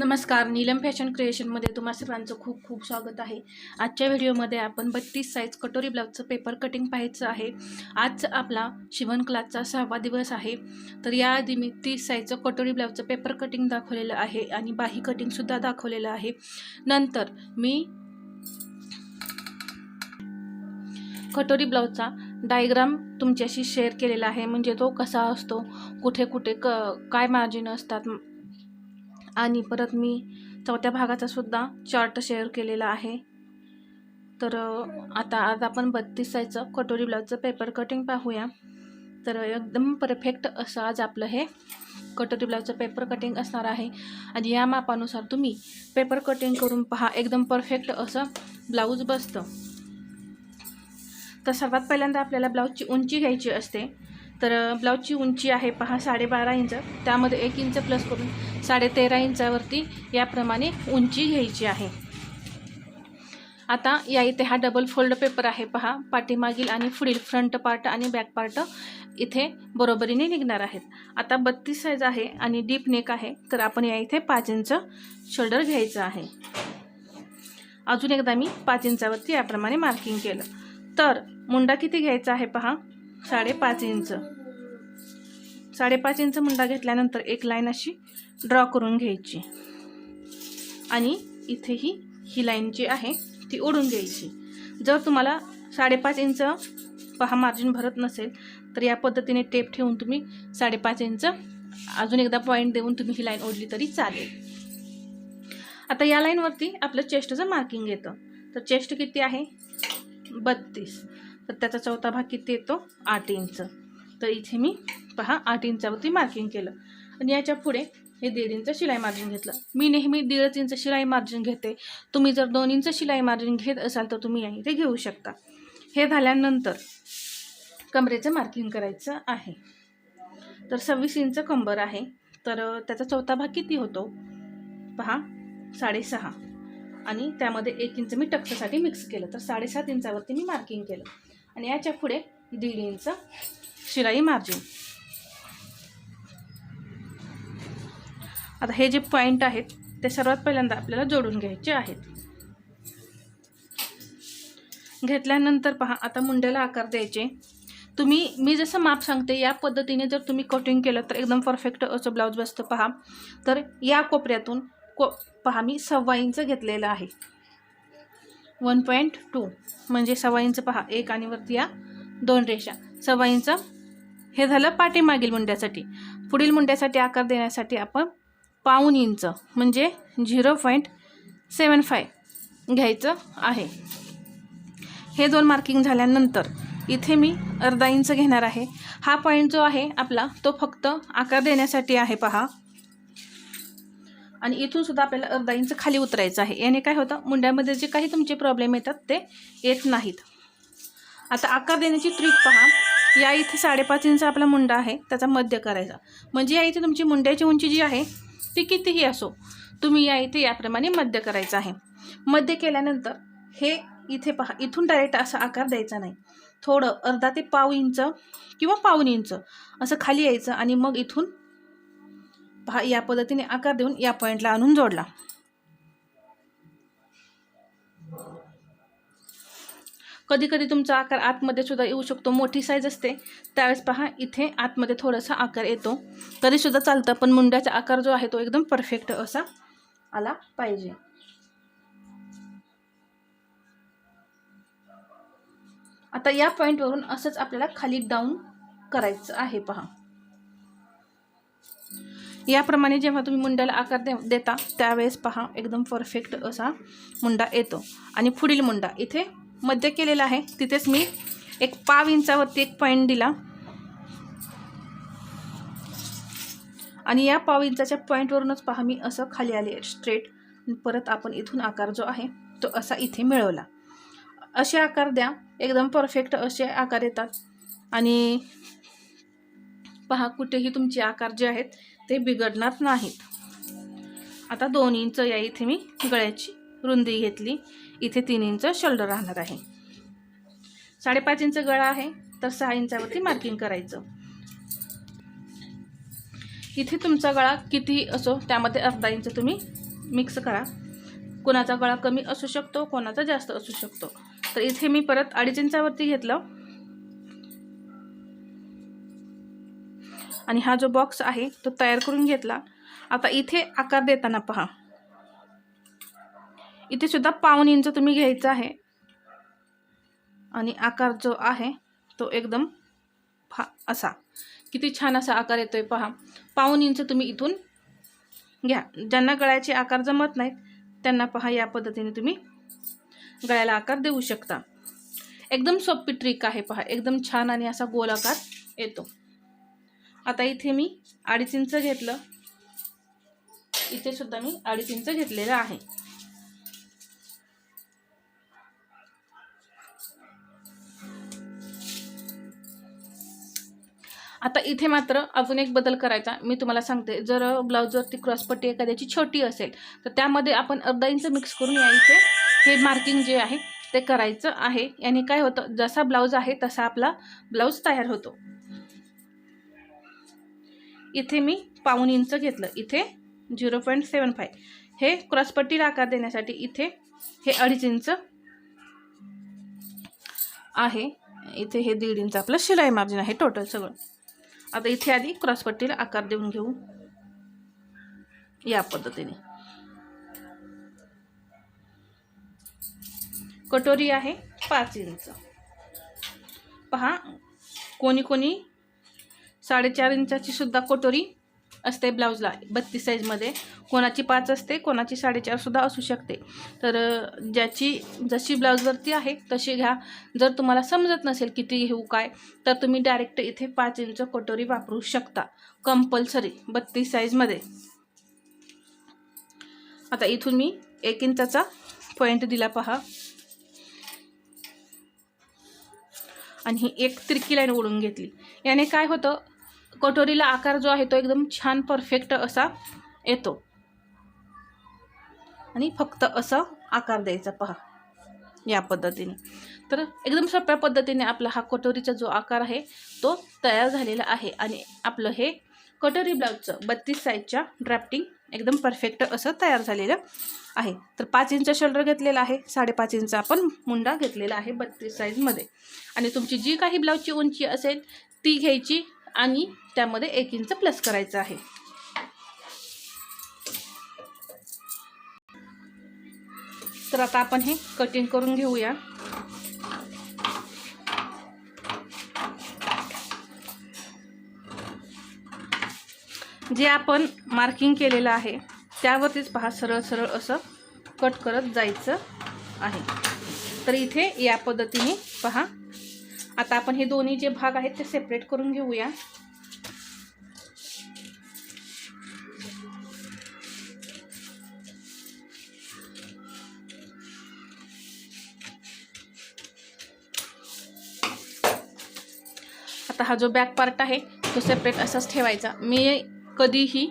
नमस्कार नीलम फॅशन क्रिएशनमध्ये तुम्हा सर्वांचं खूप खूप स्वागत आहे. आजच्या व्हिडिओमध्ये आपण बत्तीस साईज कटोरी ब्लाऊजचं पेपर कटिंग पाहायचं आहे. आज आपला शिवण क्लासचा सहावा दिवस आहे. तर याआधी मी तीस साईजचं कटोरी ब्लाऊजचं पेपर कटिंग दाखवलेलं आहे आणि बाही कटिंगसुद्धा दाखवलेलं आहे. नंतर मी कटोरी ब्लाऊजचा डायग्राम तुमच्याशी शेअर केलेला आहे. म्हणजे तो कसा असतो कुठे कुठे क काय मार्जिन असतात आणि परत मी चौथ्या भागाचा सुद्धा चार्ट शेअर केलेला आहे. तर आता आज आपण बत्तीस साईजचं कटोरी ब्लाऊजचं पेपर कटिंग पाहूया. तर एकदम परफेक्ट असं आज आपलं हे कटोरी ब्लाऊजचं पेपर कटिंग असणार आहे. आणि या मापानुसार तुम्ही पेपर कटिंग करून पहा एकदम परफेक्ट असं ब्लाऊज बसतं. तर सर्वात पहिल्यांदा आपल्याला ब्लाऊजची उंची घ्यायची असते. तर ब्लाऊजची उंची आहे पहा साडेबारा इंच. त्यामध्ये एक इंच प्लस करून साडेतेरा इंचावरती याप्रमाणे उंची घ्यायची आहे. आता या इथे हा डबल फोल्ड पेपर आहे पहा. पाठीमागील आणि पुढील फ्रंट पार्ट आणि बॅक पार्ट इथे बरोबरीने निघणार आहेत. आता बत्तीस साईज आहे आणि डीप नेक आहे. तर आपण या इथे पाच इंच शोल्डर घ्यायचं आहे. अजून एकदा मी पाच इंचावरती याप्रमाणे मार्किंग केलं. तर मुंडा किती घ्यायचा आहे पहा? साडेपाच इंच. साडेपाच इंच मुंडा घेतल्यानंतर एक लाईन अशी ड्रॉ करून घ्यायची. आणि इथेही ही लाईन जी आहे ती ओढून घ्यायची. जर तुम्हाला साडेपाच इंच पहा मार्जिन भरत नसेल तर या पद्धतीने टेप ठेवून तुम्ही साडेपाच इंच अजून एकदा पॉईंट देऊन तुम्ही ही लाईन ओढली तरी चालेल. आता या लाईनवरती आपलं चेस्टचं मार्किंग येतं. तर चेस्ट किती आहे? बत्तीस. तर त्याचा चौथा भाग किती येतो? आठ इंच. तर इथे मी पहा आठ इंचावरती मार्किंग केलं. आणि याच्यापुढे हे दीड इंच शिलाई मार्जिन घेतलं. मी नेहमी दीडच इंच शिलाई मार्जिन घेते. तुम्ही जर दोन इंच शिलाई मार्जिन घेत असाल तर तुम्ही या इथे घेऊ शकता. हे झाल्यानंतर कमरेचं मार्किंग करायचं आहे. तर सव्वीस इंच कंबर आहे. तर त्याचा चौथा भाग किती होतो? पहा साडेसहा. आणि त्यामध्ये एक इंच मी टक्ससाठी मिक्स केलं. तर साडेसात इंचावरती मी मार्किंग केलं. आणि याच्यापुढे दीड इंच शिलाई मार्जिन आता हे जे पॉईंट आहेत ते सर्वात पहिल्यांदा आपल्याला जोडून घ्यायचे आहेत. घेतल्यानंतर पहा आता मुंड्याला आकार द्यायचे. तुम्ही मी जसं माप सांगते या पद्धतीने जर तुम्ही कटिंग केलं तर एकदम परफेक्ट असं ब्लाऊज बसतं. पहा तर या कोपऱ्यातून को पहा मी सव्वा इंच घेतलेलं आहे. One point two. म्हणजे सव्वा इंच पहा एक आणि वरती या दोन रेषा. सव्वा इंच हे झालं पाठीमागील मुंड्यासाठी. पुढील मुंड्यासाठी आकार देण्यासाठी आपण पाऊन इंच म्हणजे झिरो पॉईंट सेवन फाय घ्यायचं आहे. हे दोन मार्किंग झाल्यानंतर इथे मी अर्धा इंच घेणार आहे. हा पॉईंट जो आहे आपला तो फक्त आकार देण्यासाठी आहे पहा. आणि इथून सुद्धा आपल्याला अर्धा इंच खाली उतरायचं आहे. याने काय होतं? मुंड्यामध्ये जे काही तुमचे प्रॉब्लेम येतात ते येत नाहीत. आता आकार देण्याची ट्रिक पहा. या इथे साडेपाच इंच आपला मुंडा आहे त्याचा मध्य करायचा. म्हणजे या इथे तुमची मुंड्याची उंची जी आहे ती कितीही असो तुम्ही या इथे याप्रमाणे मध्य करायचं आहे. मध्य केल्यानंतर हे इथे पहा. इथून डायरेक्ट असा आकार द्यायचा नाही. थोडं अर्धा ते पाव इंच किंवा पाऊन इंच असं खाली यायचं आणि मग इथून पहा या पद्धतीने आकार देऊन या पॉईंटला आणून जोडला. कधी कधी तुमचा आकार आतमध्ये सुद्धा येऊ शकतो मोठी साईज असते. त्यावेळेस पहा इथे आतमध्ये थोडासा आकार येतो. तरीसुद्धा चालतं पण मुंड्याचा आकार जो आहे तो एकदम परफेक्ट असा आला पाहिजे. आता या पॉईंटवरून असंच आपल्याला खाली डाऊन करायचं आहे पहा. याप्रमाणे जेव्हा तुम्ही मुंड्याला आकार दे देता त्यावेळेस पहा एकदम परफेक्ट असा मुंडा येतो. आणि पुढील मुंडा इथे मध्य केलेला आहे. तिथेच मी एक पाव इंचावरती एक पॉईंट दिला. आणि या पाव इंचाच्या पॉईंटवरूनच पहा मी असं खाली आले स्ट्रेट परत आपण इथून आकार जो आहे तो असा इथे मिळवला. असे आकार द्या. एकदम परफेक्ट असे आकार येतात. आणि पहा कुठेही तुमचे आकार जे आहेत ते बिघडणार नाहीत. आता दोन इंच या इथे मी गळ्याची रुंदी घेतली. इथे तीन इंच शोल्डर राहणार आहे. साडेपाच इंच गळा आहे तर सहा इंचावरती मार्किंग करायचं. इथे तुमचा गळा कितीही असो त्यामध्ये अर्धा इंच तुम्ही मिक्स करा. कोणाचा गळा कमी असू शकतो कोणाचा जास्त असू शकतो. तर इथे मी परत अडीच इंचावरती घेतलं. आणि हा जो बॉक्स आहे तो तयार करून घेतला. आता इथे आकार देताना पहा. इथे सुद्धा पाऊन इंच तुम्ही घ्यायचा आहे. आणि आकार जो आहे तो एकदम फा असा. किती छान असा आकार येतोय पहा. पाऊन इंच तुम्ही इथून घ्या. ज्यांना गळ्याचे आकार जमत नाहीत त्यांना पहा या पद्धतीने तुम्ही गळ्याला आकार देऊ शकता. एकदम सोपी ट्रिक आहे पहा. एकदम छान आणि असा गोल आकार येतो. आता इथे मी अडीच इंच घेतलं. इथे सुद्धा मी अडीच इंच घेतलेलं आहे. आता इथे मात्र अजून एक बदल करायचा. मी तुम्हाला सांगते जर ब्लाऊजवरती क्रॉसपट्टी एखाद्याची छोटी असेल तर त्यामध्ये आपण अर्धा इंच मिक्स करून या इथे. हे मार्किंग जे आहे ते करायचं आहे. याने काय होतं जसा ब्लाऊज आहे तसा आपला ब्लाऊज तयार होतो. इथे मी पाऊन इंच घेतलं. इथे झिरो पॉईंट सेवन फाय हे क्रॉसपट्टीला आकार देण्यासाठी इथे हे अडीच इंच आहे. इथे हे दीड इंच. आपलं शिलाई मार्जिन आहे टोटल सगळं. आता इथे आधी क्रॉसपट्टीला आकार देऊन घेऊ. या पद्धतीने. कटोरी आहे पाच इंच. पहा कोणी कोणी साडेचार इंचाची सुद्धा कटोरी असते ब्लाऊजला बत्तीस साईजमध्ये कोणाची पाच असते कोणाची साडेचारसुद्धा असू शकते. तर ज्याची जशी ब्लाऊजवरती आहे तशी घ्या. जर तुम्हाला समजत नसेल किती घेऊ काय तर तुम्ही डायरेक्ट इथे पाच इंच कटोरी वापरू शकता. कंपल्सरी बत्तीस साईजमध्ये आता इथून मी एक इंचाचा पॉईंट दिला पहा. आणि ही एक तिरकी लाईन ओढून घेतली. याने काय होतं? कटोरीला आकार जो आहे तो एकदम छान परफेक्ट असा येतो. आणि फक्त असा आकार द्यायचा पहा. या पद्धतीने. तर एकदम सोप्या पद्धतीने आपला हा कटोरीचा जो आकार आहे तो तयार झालेला आहे. आणि आपलं हे कटोरी ब्लाऊजचं बत्तीस साईजच्या ड्राफ्टिंग एकदम परफेक्ट असं तयार झालेलं आहे. तर पाच इंच शोल्डर घेतलेला आहे साडेपाच इंच आपण मुंडा घेतलेला आहे बत्तीस साईजमध्ये आणि तुमची जी काही ब्लाऊजची उंची असेल ती घ्यायची आणि त्यामध्ये एक इंच प्लस करायचं आहे. तर आता आपण हे कटिंग करून घेऊया. जे आपण मार्किंग केलेलं आहे त्यावरतीच पहा सरळ सरळ असं कट करत जायचं आहे. तर इथे या पद्धतीने पहा आता आपण हे दोन्ही जे भाग आहेत ते सेपरेट करून घेऊया. आता हा जो बॅक पार्ट आहे तो सेपरेट असाच ठेवायचा. मी कधीही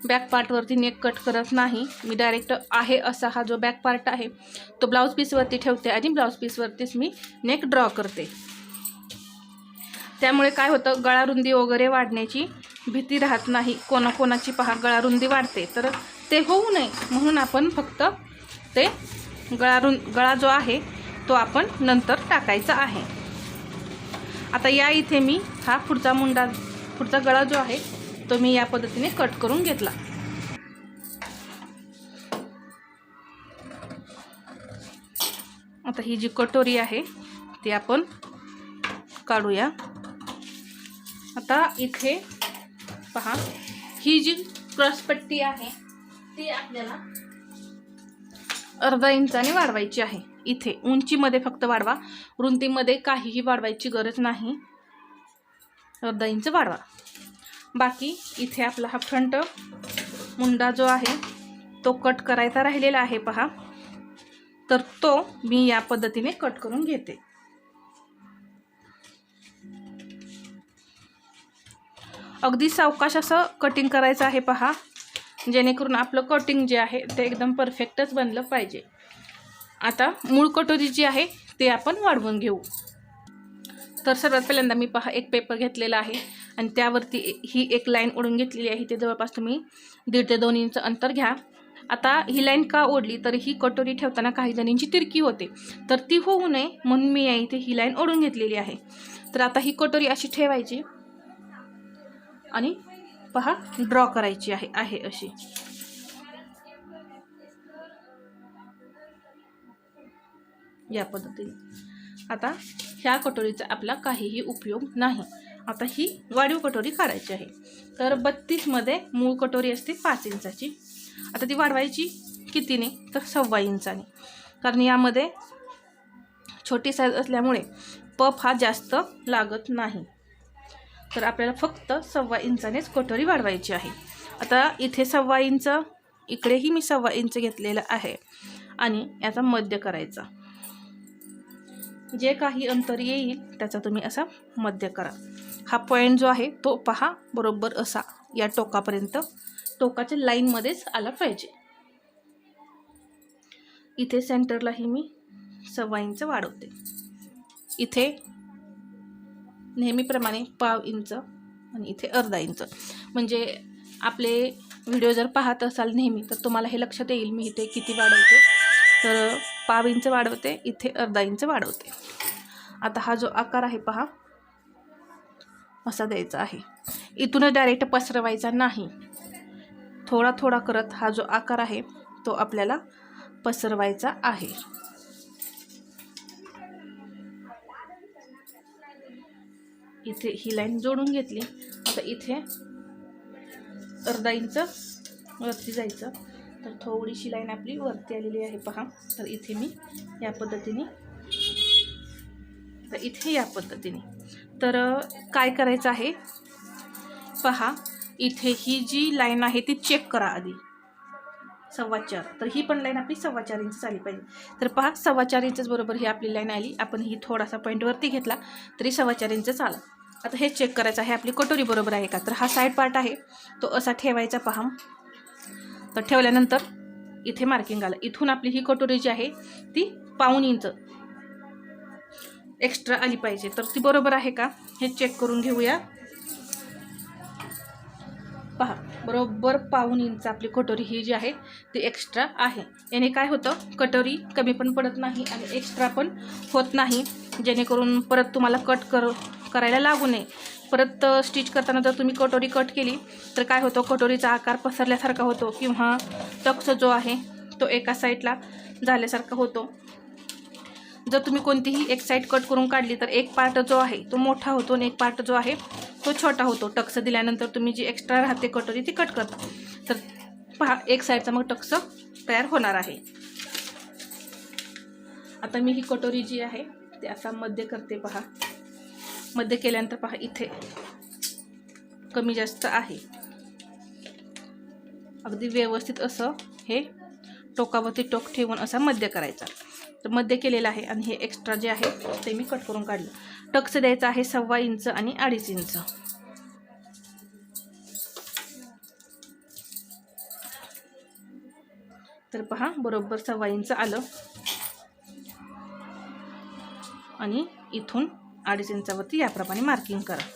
बॅक पार्टवरती नेक कट करत नाही. मी डायरेक्ट आहे असा हा जो बॅक पार्ट आहे तो ब्लाऊज पीसवरती ठेवते आणि ब्लाऊज पीसवरतीच मी नेक ड्रॉ करते. त्यामुळे काय होतं गळारुंदी वगैरे वाढण्याची भीती राहत नाही. कोणाकोणाची पहा गळारुंदी वाढते. तर ते होऊ नये म्हणून आपण फक्त ते गळारुं गळा जो आहे तो आपण नंतर टाकायचा आहे. आता या इथे मी हा पुढचा मुंडा पुढचा गळा जो आहे तो मी या पद्धतीने कट करून घेतला. आता ही जी कटोरी आहे ती आपण काढूया. आता इथे पहा ही जी क्रॉसपट्टी आहे ती आपल्याला अर्धा इंचाने वाढवायची आहे. इथे उंचीमध्ये फक्त वाढवा रुंदीमध्ये काहीही वाढवायची गरज नाही. अर्धा इंच वाढवा. बाकी इथे आपला हा फ्रंट मुंडा जो आहे तो कट करायचा राहिलेला आहे पहा. तर तो मी या पद्धतीने कट करून घेते. अगदी सावकाश असं कटिंग करायचं आहे पहा. जेणेकरून आपलं कटिंग जे आहे ते एकदम परफेक्टच बनलं पाहिजे. आता मूळ कटोरी जी आहे ते आपण वाढवून घेऊ. तर सर्वात पहिल्यांदा मी पहा एक पेपर घेतलेला आहे. आणि त्यावरती ही एक लाईन ओढून घेतलेली आहे. ते जवळपास तुम्ही दीड ते दोन इंच अंतर घ्या. आता ही लाईन का ओढली? तर ही कटोरी ठेवताना काही जणींची तिरकी होते. तर ती होऊ नये म्हणून मी या इथे ही लाईन ओढून घेतलेली आहे. तर आता ही कटोरी अशी ठेवायची. आणि पहा ड्रॉ करायची आहे आहे अशी. या पद्धतीने. आता ह्या कटोरीचा आपला काहीही उपयोग नाही. आता ही वाढीव कटोरी काढायची आहे. तर बत्तीसमध्ये मूळ कटोरी असते पाच इंचाची. आता ती वाढवायची कितीने? तर सव्वा इंचाने. कारण यामध्ये छोटी साईज असल्यामुळे पफ हा जास्त लागत नाही. तर आपल्याला फक्त सव्वा इंचानेच कटोरी वाढवायची आहे. आता इथे सव्वा इंच इकडेही मी सव्वा इंच घेतलेलं आहे. आणि याचा मध्य करायचा. जे काही अंतर येईल त्याचा तुम्ही असा मध्य करा. हा पॉईंट जो आहे तो पहा बरोबर असा. या टोकापर्यंत टोकाच्या लाईनमध्येच आला पाहिजे. इथे सेंटरलाही मी सव्वा इंच वाढवते. इथे नेहमीप्रमाणे पाव इंच आणि इथे अर्धा इंच. म्हणजे आपले व्हिडिओ जर पाहत असाल नेहमी तर तुम्हाला हे लक्षात येईल मी इथे किती वाढवते. तर पाव इंच वाढवते इथे अर्धा इंच वाढवते. आता हा जो आकार आहे पहा असा द्यायचा आहे. इथूनच डायरेक्ट पसरवायचा नाही. थोडा थोडा करत हा जो आकार आहे तो आपल्याला पसरवायचा आहे. इथे ही लाईन जोडून घेतली. आता इथे अर्धा इंच वरती जायचं. तर थोडीशी लाईन आपली वरती आलेली आहे पहा. तर इथे मी या पद्धतीने तर इथे या पद्धतीने. तर काय करायचं आहे? पहा इथे ही जी लाईन आहे ती चेक करा आधी. सव्वा चार. तर ही पण लाईन आपली सव्वा चार इंच आली पाहिजे. तर पहा सव्वा चार इंचच बरोबर ही आपली लाईन आली. आपण ही थोडासा पॉईंटवरती घेतला तरी सव्वा चार आला. आता हे चेक करायचं आहे आपली कटोरी बरोबर आहे का? तर हा साईड पार्ट आहे. तो असा ठेवायचा पहा. तर ठेवल्यानंतर इथे मार्किंग आलं. इथून आपली ही कटोरी जी आहे ती पाऊन इंच एक्स्ट्रा आली पाहिजे. तर ती बरोबर आहे का? हे चेक करून घेऊया. पहा. बरोबर पाऊन इंच आपली कटोरी ही जी आहे ती एक्स्ट्रा आहे. याने काय होतं? कटोरी कमी पण पडत नाही आणि एक्स्ट्रा पण होत नाही. जेणेकरून परत तुम्हाला कट कर करायला लागू नये. परत स्टिच करताना जर तुम्ही कटोरी कट केली तर काय होतं? कटोरीचा आकार पसरल्यासारखा होतो किंवा टक्स जो आहे तो एका साईडला झाल्यासारखा होतो. जर तुम्ही कोणतीही एक साईड कट करून काढली तर एक पार्ट जो आहे तो मोठा होतो आणि एक पार्ट जो आहे तो छोटा होतो टक्स दिल्यानंतर तुम्ही जी एक्स्ट्रा राहते कटोरी ती कट करता. तर पहा एक साईडचा मग टक्स तयार होणार आहे. आता मी ही कटोरी जी आहे ती असा मध्य करते पहा. मध्य केल्यानंतर पहा इथे कमी जास्त आहे. अगदी व्यवस्थित असं हे टोकावरती टोक ठेवून असा मध्य करायचा. तर मध्य केलेलं आहे आणि हे एक्स्ट्रा जे आहे ते मी कट करून काढलं. टक्स द्यायचं आहे सव्वा इंच आणि अडीच इंच. तर पहा बरोबर सव्वा इंच आलं. आणि इथून अडीच इंचावरती याप्रमाणे मार्किंग करा.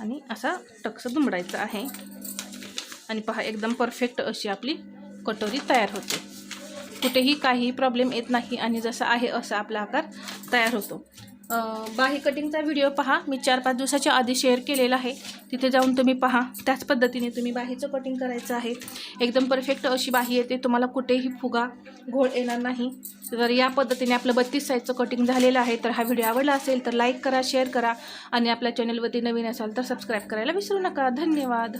आणि असा टक्स दुमडायचा आहे. आणि पहा एकदम परफेक्ट अशी आपली कटोरी तयार होते. कुठेही काही प्रॉब्लेम येत नाही आणि जसं आहे असा आपला आकार तयार होतो. बाही कटिंगचा व्हिडिओ पहा. मी चार पाच दिवसाच्या आधी शेअर केलेला आहे. तिथे जाऊन तुम्ही पहा. त्याच पद्धतीने तुम्ही बाहीचं कटिंग करायचं आहे. एकदम परफेक्ट अशी बाही येते. तुम्हाला कुठेही फुगा घोळ येणार नाही. जर या पद्धतीने आपलं बत्तीस साईजचं कटिंग झालेलं आहे तर हा व्हिडिओ आवडला असेल तर लाईक करा शेअर करा. आणि आपल्या चॅनलवरती नवीन असाल तर सबस्क्राईब करायला विसरू नका. धन्यवाद.